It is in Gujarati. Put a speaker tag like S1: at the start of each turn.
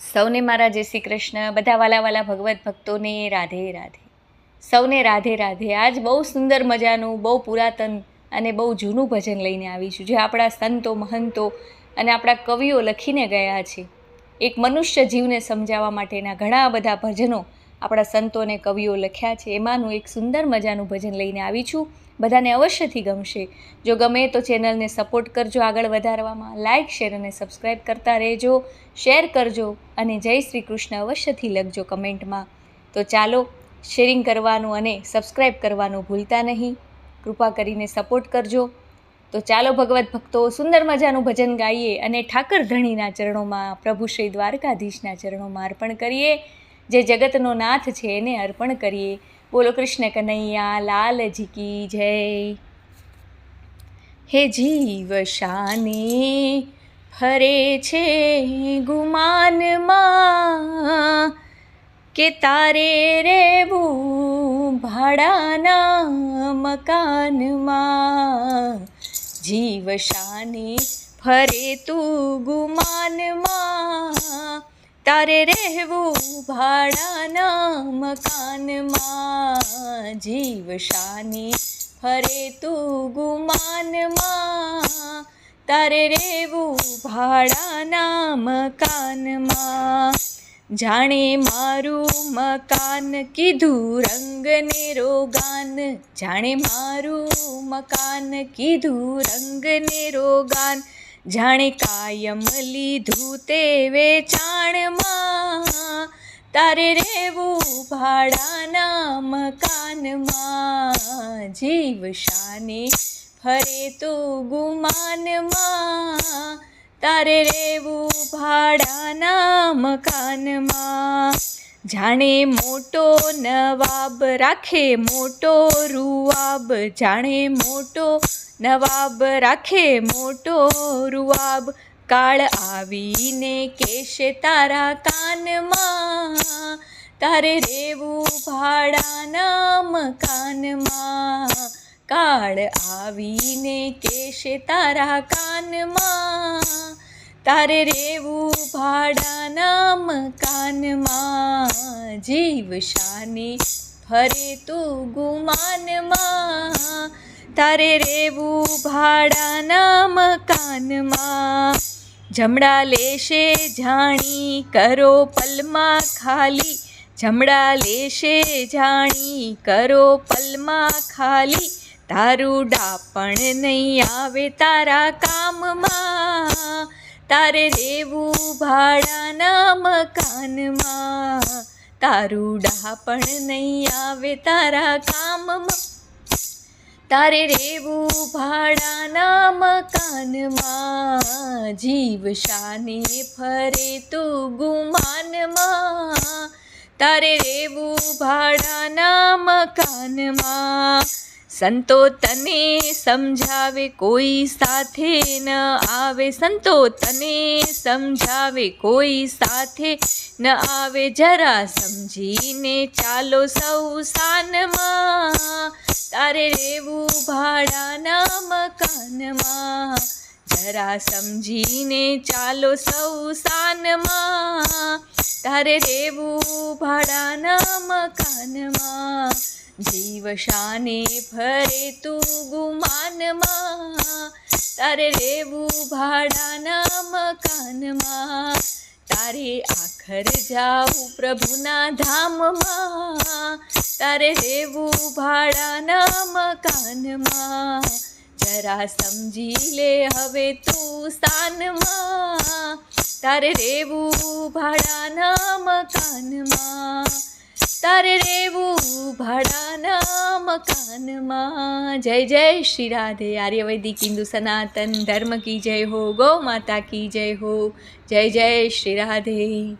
S1: સૌને મારા જય શ્રી કૃષ્ણ. બધા વાલા વાલા ભગવત ભક્તોને રાધે રાધે. સૌને રાધે રાધે. આજ બહુ સુંદર મજાનું, બહુ પુરાતન અને બહુ જૂનું ભજન લઈને આવીશું જે આપણા સંતો, મહંતો અને આપણા કવિઓ લખીને ગયા છે. એક મનુષ્ય જીવને સમજાવવા માટેના ઘણા બધા ભજનો આપણા સંતો અને કવિઓ લખ્યા છે, એમાંનું એક સુંદર મજાનું ભજન લઈને આવી છું. બધાને અવશ્યથી ગમશે. જો ગમે તો ચેનલને સપોર્ટ કરજો આગળ વધારવામાં. લાઇક શેર અને સબસ્ક્રાઈબ કરતા રહેજો. શેર કરજો અને જય શ્રી કૃષ્ણ અવશ્યથી લખજો કમેન્ટમાં. તો ચાલો, શેરિંગ કરવાનું અને સબસ્ક્રાઈબ કરવાનું ભૂલતા નહીં. કૃપા કરીને સપોર્ટ કરજો. તો ચાલો ભગવત ભક્તો, સુંદર મજાનું ભજન ગાઈએ અને ઠાકર ધણીના ચરણોમાં, પ્રભુ શ્રી દ્વારકાધીશના ચરણોમાં અર્પણ કરીએ. જે જગતનો નાથ છે, એને અર્પણ કરીએ. બોલો કૃષ્ણ કનૈયા, લાલજી કી જય. હે જીવ શાને, ફરે છે ગુમાનમાં, કે તારે રેવું ભાડાના મકાનમાં? જીવ શાને, ફરે તું ગુમાનમાં તારે રહેવું ભાડાના મકાનમાં. જીવ શાની ફરે તું ગુમાનમાં. તારે રહેવું ભાડાના મકાનમાં. જાણે મારું મકાન કીધું રંગને રોગાન. જાણે મારું મકાન કીધું રંગને રોગાન. જાણે કાયમ લીધું તે વેચાણમાં. તારે રહેવું ભાડાના મકાનમાં જીવ શાને ફરે તો ગુમાનમાં. તારે રહેવું ભાડાના મકાનમાં જાણે મોટો નવાબ રાખે મોટો રૂવાબ, જાણે મોટો નવાબ રાખે મોટો રૂવાબ. કાળ આવીને કેશે તારા કાનમાં, તારે રેવું ભાડાના મકાનમાં. કાળ આવીને કેશે તારા કાનમાં તારે રેવું ભાડાના મકાનમાં જીવ શાની ફરે તું ગુમાનમાં. તારે રેવું ભાડાના મકાનમાં જમણા લેશે જાણી, કરો પલમાં ખાલી. જમણા લેશે જાણી, કરો પલમાં ખાલી. તારું ડાપણ નહીં આવે તારા કામમાં. તારે રેવું ભાડાના મકાનમાં. તારું ડાપણ નહીં આવે તારા કામમાં. તારે રેવું ભાડાના મકાનમાં. જીવ શાને ફરે તું ગુમાનમાં. તારે રેવું ભાડાના મકાનમાં. સંતો તને સમજાવે, કોઈ સાથે ન આવે. સંતો તને સમજાવે, કોઈ સાથે ન આવે. જરા સમજીને ચાલો સૌ સાનમાં. તારે રેવું ભાડાના મકાનમાં જરા સમજીને ચાલો સૌ સાનમાં. તારે રેવું ભાડાના મકાનમાં જીવ શાને ફરે તું ગુમાનમાં, તારે રેવું ભાડાના મકાનમાં, તારે આખર જાવું પ્રભુના ધામમાં, તારે રેવું ભાડાના મકાનમાં, જરા સમજી લે હવે તું સ્થાનમાં, તારે રેવું ભાડાના મકાનમાં તારે રેવું ભાડાના મકાનમાં. જય જય શ્રી રાધે. આર્યવૈદિક હિન્દુ સનાતન ધર્મ કી જય હો, ગૌ માતા કી જય હો. જય જય શ્રી રાધે.